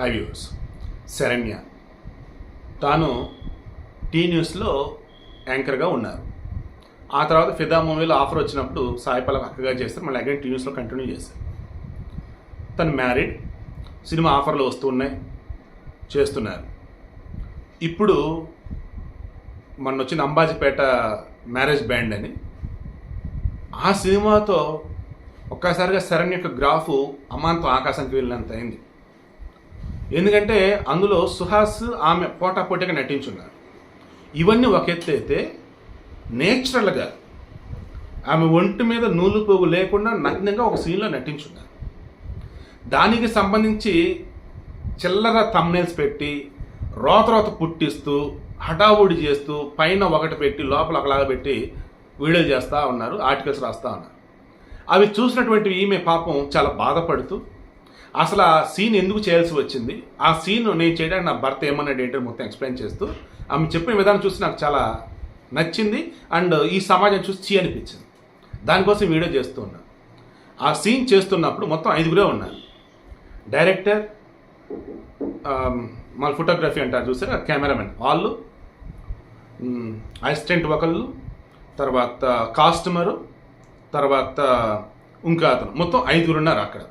High views Saranya. తాను tea న్యూస్లో యాంకర్గా ఉన్నారు. ఆ తర్వాత ఫిదా మూవీలో ఆఫర్ వచ్చినప్పుడు సాయిపాలకు అక్కగా చేస్తారు. మళ్ళీ అగైన్ టీ న్యూస్లో కంటిన్యూ చేశారు తను మ్యారీడ్. సినిమా ఆఫర్లు వస్తున్నాయి చేస్తున్నారు. ఇప్పుడు మొన్న వచ్చిన అంబాజీపేట మ్యారేజ్ బ్యాండ్ అని. ఆ సినిమాతో ఒక్కసారిగా శరణ్ యొక్క గ్రాఫ్ అమాంతం ఆకాశానికి వెళ్ళినంత అయింది. ఎందుకంటే అందులో సుహాస్ ఆమె పోటాపోటీగా నటించున్నారు. ఇవన్నీ ఒక ఎత్తు అయితే నేచురల్గా ఆమె ఒంటి మీద నూలు పోగు లేకుండా నగ్నంగా ఒక సీన్లో నటించున్నారు. దానికి సంబంధించి చిల్లర తమ్నేల్స్ పెట్టి రోత రోత పుట్టిస్తూ హఠావుడి చేస్తూ పైన ఒకటి పెట్టి లోపల ఒకలాగా పెట్టి వీడియో చేస్తూ ఉన్నారు ఆర్టికల్స్ రాస్తూ ఉన్నారు. అవి చూసినటువంటి ఈమె పాపం చాలా బాధపడుతూ అసలు ఆ సీన్ ఎందుకు చేయాల్సి వచ్చింది? ఆ సీన్ నేను చేయడానికి నా భర్త ఏమన్నాడు ఏంటో మొత్తం ఎక్స్ప్లెయిన్ చేస్తూ ఆమె చెప్పిన విధానం చూసి నాకు చాలా నచ్చింది అండ్ ఈ సమాజం చూసి చీ అనిపించింది. దానికోసం వీడియో చేస్తూ ఉన్నాను ఆ సీన్ చేస్తున్నప్పుడు మొత్తం ఐదుగురే ఉన్నారు. డైరెక్టర్ మన ఫోటోగ్రఫీ అంటారు చూసారు? కెమెరామెన్ వాళ్ళు అసిస్టెంట్ ఒకళ్ళు తర్వాత కాస్టమరు తర్వాత ఇంకా అతను మొత్తం ఐదుగురు ఉన్నారు అక్కడ.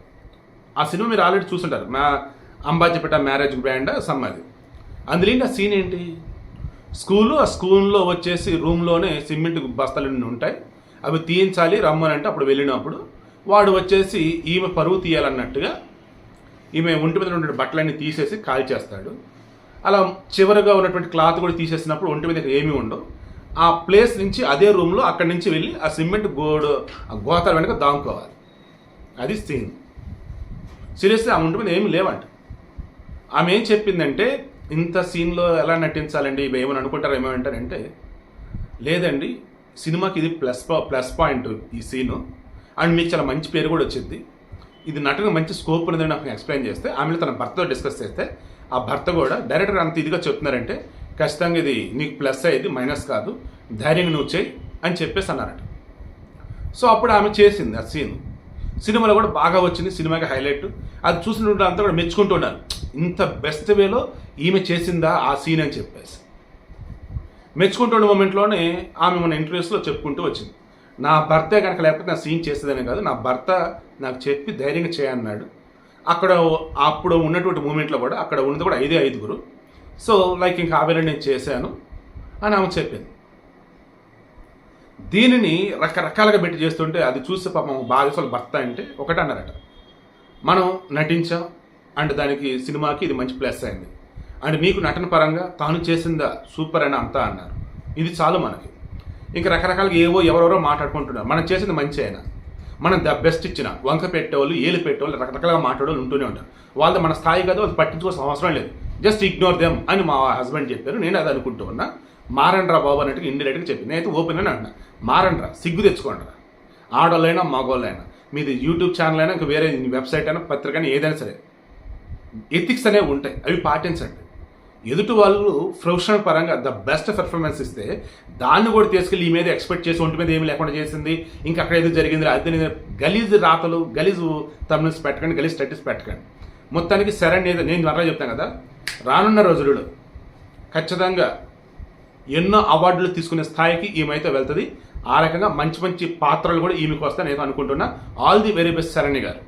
ఆ సినిమా మీరు ఆల్రెడీ చూసుంటారు. మా అంబాజీపేట మ్యారేజ్ బ్రాండ్ సమ్మది అందులో ఆ సీన్ ఏంటి? స్కూలు ఆ స్కూల్లో వచ్చేసి రూమ్లోనే సిమెంట్ బస్తాలు ఉంటాయి. అవి తీయించాలి రమ్మనంటే అప్పుడు వెళ్ళినప్పుడు వాడు వచ్చేసి ఈమె పరువు తీయాలన్నట్టుగా ఈమె ఒంటి మీద ఉన్న బట్టలన్నీ తీసేసి కాల్ చేస్తాడు అలా చివరగా ఉన్నటువంటి క్లాత్ కూడా తీసేసినప్పుడు ఒంటి మీద ఏమీ ఉండవు. ఆ ప్లేస్ నుంచి అదే రూమ్లో అక్కడి నుంచి వెళ్ళి ఆ సిమెంట్ గోడు ఆ గోతాల వెనక దాముకోవాలి. అది సీన్ సీరియస్లీ ఆ ఉంటుంది ఏమి ఏమీ లేవంట. ఆమె ఏం చెప్పిందంటే ఇంత సీన్లో ఎలా నటించాలండి ఇవి ఏమని అనుకుంటారు ఏమంటారంటే లేదండి సినిమాకి ఇది ప్లస్ ప్లస్ పాయింట్ ఈ సీను. అండ్ మీకు చాలా మంచి పేరు కూడా వచ్చింది. ఇది నటన మంచి స్కోప్ ఉన్నదని నాకు ఎక్స్ప్లెయిన్ చేస్తే ఆమెలో తన భర్తతో డిస్కస్ చేస్తే ఆ భర్త కూడా డైరెక్టర్ అంత ఇదిగా చెప్తున్నారంటే ఖచ్చితంగా ఇది నీకు ప్లస్ అయ్యేది మైనస్ కాదు ధైర్యంగా నువ్వు చేయి అని చెప్పేసి అన్నారట. సో అప్పుడు ఆమె చేసింది ఆ సీన్ సినిమాలో కూడా బాగా వచ్చింది సినిమాకి హైలైట్. అది చూసినటువంటి అంతా కూడా మెచ్చుకుంటున్నారు ఇంత బెస్ట్ వేలో ఈమె చేసిందా ఆ సీన్ అని చెప్పేసి. మెచ్చుకుంటున్న మూమెంట్లోనే ఆమె మన ఇంటర్వ్యూస్లో చెప్పుకుంటూ వచ్చింది. నా భర్తే కనుక లేకపోతే నా సీన్ చేసేదనే కాదు నా భర్త నాకు చెప్పి ధైర్యంగా చేయన్నాడు. అక్కడ అప్పుడు ఉన్నటువంటి మూమెంట్లో కూడా అక్కడ ఉన్నది కూడా ఐదే ఐదుగురు. సో లైక్ ఇంకా ఆవేళ నేను చేశాను అని ఆమె చెప్పింది. దీనిని రకరకాలుగా పెట్టి చేస్తుంటే అది చూస్తే పాపం బాధితుల భర్త అంటే ఒకటి అన్నారట. మనం నటించాం అండ్ దానికి సినిమాకి ఇది మంచి ప్లస్ అయింది. అండ్ మీకు నటన పరంగా తాను చేసిందా సూపర్ అని అంతా అన్నారు. ఇది చాలు మనకి. ఇంకా రకరకాలుగా ఏవో ఎవరెవరో మాట్లాడుకుంటున్నారు. మనం చేసింది మంచి అయినా. మనం ద బెస్ట్ ఇచ్చిన వంక పెట్టేవాళ్ళు ఏలు పెట్టేవాళ్ళు రకరకాలుగా మాట్లాడేవాళ్ళు ఉంటూనే ఉంటారు. వాళ్ళది మన స్థాయి కదా వాళ్ళు పట్టించుకోవాల్సిన అవసరం లేదు. జస్ట్ ఇగ్నోర్ దెమ్ అని మా హస్బెండ్ చెప్పారు. నేను అది అనుకుంటూ ఉన్నా. మారండ్రా బాబు అన్నట్టుగా ఇండైరెక్ట్గా చెప్పింది నేనైతే ఓపెన్ అని అంటున్నా మారండ్రా సిగ్గు తెచ్చుకోండి రా ఆడోళ్ళైనా మగోళ్ళైనా మీది యూట్యూబ్ ఛానల్ అయినా ఇంకా వేరే వెబ్సైట్ అయినా పత్రిక అయినా ఏదైనా సరే ఎథిక్స్ అనేవి ఉంటాయి. అవి పాటించండి. ఎదుటి వాళ్ళు ప్రొఫెషనల్ పరంగా ద బెస్ట్ పెర్ఫార్మెన్స్ ఇస్తే దాన్ని కూడా తీసుకెళ్ళి ఈ మీద ఎక్స్పెక్ట్ చేసి ఒంటి మీద ఏమి లేకుండా చేసింది. ఇంకా అక్కడ ఏదో జరిగింది అది గలీజ్ రాతలు గలీజ్ తమిళస్ పెట్టకండి గలీజ్ స్టటిస్ పెట్టకండి. మొత్తానికి సరైన నేను మరలా చెప్తాను కదా. రానున్న రోజులలో ఖచ్చితంగా ఎన్నో అవార్డులు తీసుకునే స్థాయికి ఈమె అయితే వెళ్తుంది. ఆ రకంగా మంచి మంచి పాత్రలు కూడా ఈమెకు వస్తాయని నేను అనుకుంటున్నా. All the very best Saranya గారు.